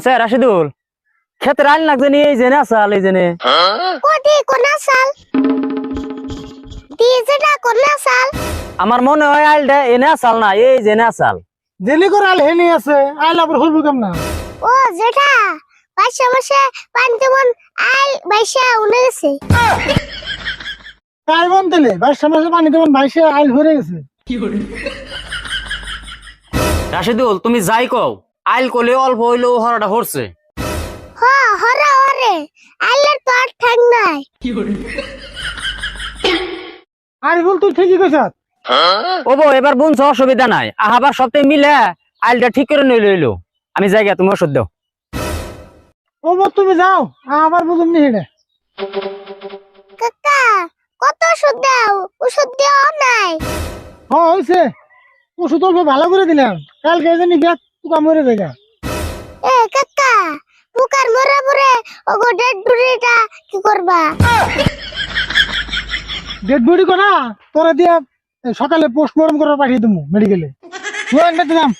আচ্ছা রাশিদুল ক্ষেতের আইন লাগছে নি? এই জেনে আসাল এই জেনে কোটি কোনা সাল ডিজেটা কোনা সাল আমার মনে হয় আইলটা এনে আসাল না এই জেনে আসাল জেলি করে আল হেনি আছে আইল আবার হইব কেমন? ও জেঠা পাশে বসে পানি তেমন আইল বাইসা উনে গেছে। তাই বন দিলে বাইশ মাসে পানি তেমন বাইশে আইল হয়ে গেছে। রাশিদুল তুমি যাই কও। আইল কলে অল্প হইলেও হরাটা হরছে। হ হরা হরে। আইলের তো আর ঠ্যাং নাই। আর বল তুই ঠিকই কইছ ও বউ এবার বুনছো অসুবিধা নাই। আহাবার সপ্তাহে মিলে আইলটা ঠিক করে নই লইলো। আমি জায়গা তুমি ওষুধ দাও। ও বল তুমি যাও। আবার বুঝুম নি হেডে। কাকা কত ওষুধ দাও? ওষুধ দেওয়া নাই। হ হইছে। ওষুধ অল্প ভালো করে দিলাম। কালকে জানি ব্যাগ তুকা মরে এ কাকা পোকার মরে মরে ওগো ডেড বুড়িটা কি করবা? ডেড বডি করা তোরা দিয়া সকালে পোস্টমর্টম করে পাঠিয়ে দেবো মেডিকেলে দিলাম